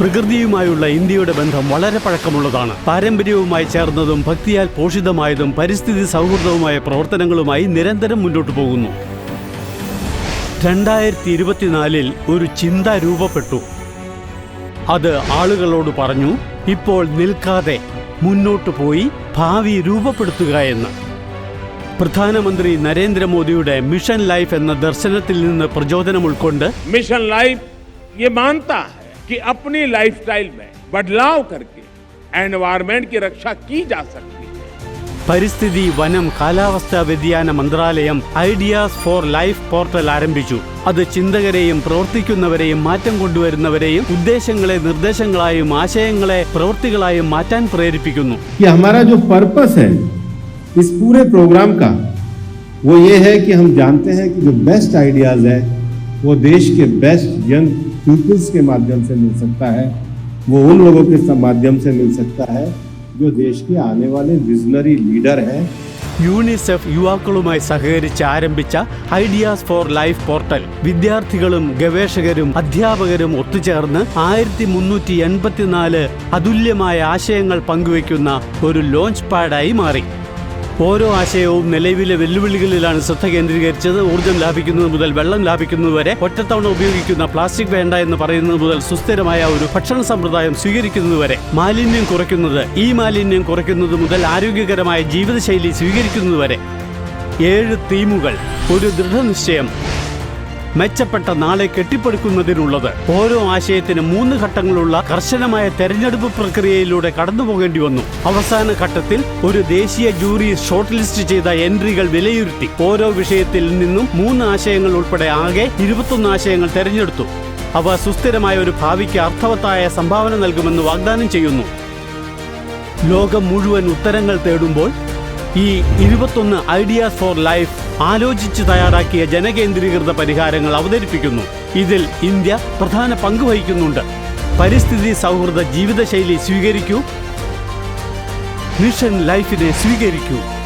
പ്രകൃതിയുമായുള്ള ഇന്ത്യയുടെ ബന്ധം വളരെ പഴക്കമുള്ളതാണ്. പാരമ്പര്യവുമായി ചേർന്നതും ഭക്തിയാൽ പോഷിതമായതും പരിസ്ഥിതി സൗഹൃദവുമായ പ്രവർത്തനങ്ങളുമായി നിരന്തരം മുന്നോട്ട് പോകുന്നു. രണ്ടായിരത്തി ഇരുപത്തിനാലിൽ ഒരു ചിന്ത രൂപപ്പെട്ടു. അത് ആളുകളോട് പറഞ്ഞു ഇപ്പോൾ നിൽക്കാതെ മുന്നോട്ട് പോയി ഭാവി രൂപപ്പെടുത്തുക എന്ന്. പ്രധാനമന്ത്രി നരേന്ദ്രമോദിയുടെ മിഷൻ ലൈഫ് എന്ന ദർശനത്തിൽ നിന്ന് പ്രചോദനം ഉൾക്കൊണ്ട് മിഷൻ ലൈഫ് മാനത്താ कि अपनी लाइफस्टाइल में बदलाव करके एनवायरमेंट की रक्षा की जा सकती है പരിസ്ഥിതി വനം കാലാവസ്ഥാ വ്യതിയാന മന്ത്രാലയം ഐഡിയാസ് ഫോർ ലൈഫ് പോർട്ടൽ ആരംഭിച്ചു അത് ചിന്തകരെയും പ്രവർത്തിക്കുന്നവരെയും മാറ്റം കൊണ്ടുവരുന്നവരെയും ഉദ്ദേശങ്ങളെ നിർദ്ദേശങ്ങളായും ആശയങ്ങളെ പ്രവൃത്തികളായും മാറ്റാൻ പ്രേരിപ്പിക്കുന്നു कि हमारा जो पर्पस है इस पूरे प्रोग्राम का वो ये है कि हम जानते हैं कि जो बेस्ट आइडियाज है वो देश के बेस्ट यंग पीपल्स के माध्यम से मिल सकता है वो उन लोगों के स- माध्यम से मिल सकता है जो देश के आने वाले विजनरी लीडर हैं യൂണിസെഫ് യുവാക്കളുമായി സഹകരിച്ച് ആരംഭിച്ച ഐഡിയാസ് ഫോർ ലൈഫ് പോർട്ടൽ വിദ്യാർത്ഥികളും ഗവേഷകരും അധ്യാപകരും ഒത്തുചേർന്ന് ആയിരത്തി മുന്നൂറ്റി എൺപത്തിനാല് അതുല്യമായ ആശയങ്ങൾ പങ്കുവയ്ക്കുന്ന ഒരു ലോഞ്ച് പാഡായി മാറി ഓരോ ആശയവും നിലവിലെ വെല്ലുവിളികളിലാണ് ശ്രദ്ധ കേന്ദ്രീകരിച്ചത്. ഊർജം ലാഭിക്കുന്നത് മുതൽ വെള്ളം ലാഭിക്കുന്നത് വരെ ഒറ്റത്തവണ ഉപയോഗിക്കുന്ന പ്ലാസ്റ്റിക് വേണ്ട എന്ന് പറയുന്നത് മുതൽ സുസ്ഥിരമായ ഒരു ഭക്ഷണ സമ്പ്രദായം സ്വീകരിക്കുന്നത് വരെ. മാലിന്യം കുറയ്ക്കുന്നത് ഈ മാലിന്യം കുറയ്ക്കുന്നത് മുതൽ ആരോഗ്യകരമായ ജീവിതശൈലി സ്വീകരിക്കുന്നത് വരെ. ഏഴ് തീമുകൾ. ഒരു ദൃഢനിശ്ചയം. മെച്ചപ്പെട്ട നാളെ കെട്ടിപ്പടുക്കുന്നതിനുള്ളത്. ഓരോ ആശയത്തിന് മൂന്ന് ഘട്ടങ്ങളുള്ള കർശനമായ തെരഞ്ഞെടുപ്പ് പ്രക്രിയയിലൂടെ കടന്നുപോകേണ്ടി വന്നു. അവസാന ഘട്ടത്തിൽ ഒരു ദേശീയ ജൂറി ഷോർട്ട് ലിസ്റ്റ് ചെയ്ത എൻട്രികൾ വിലയിരുത്തി. ഓരോ വിഷയത്തിൽ നിന്നും മൂന്ന് ആശയങ്ങൾ ഉൾപ്പെടെ ആകെ ഇരുപത്തൊന്ന് ആശയങ്ങൾ തെരഞ്ഞെടുത്തു. അവ സുസ്ഥിരമായ ഒരു ഭാവിക്ക് അർത്ഥവത്തായ സംഭാവന നൽകുമെന്ന് വാഗ്ദാനം ചെയ്യുന്നു. ലോകം മുഴുവൻ ഉത്തരങ്ങൾ തേടുമ്പോൾ ഈ ഇരുപത്തൊന്ന് ഐഡിയാസ് ഫോർ ലൈഫ് ആലോചിച്ച് തയ്യാറാക്കിയ ജനകേന്ദ്രീകൃത പരിഹാരങ്ങൾ അവതരിപ്പിക്കുന്നു. ഇതിൽ ഇന്ത്യ പ്രധാന പങ്ക് വഹിക്കുന്നുണ്ട്. പരിസ്ഥിതി സൗഹൃദ ജീവിതശൈലി സ്വീകരിക്കൂ. മിഷൻ ലൈഫിനെ സ്വീകരിക്കൂ.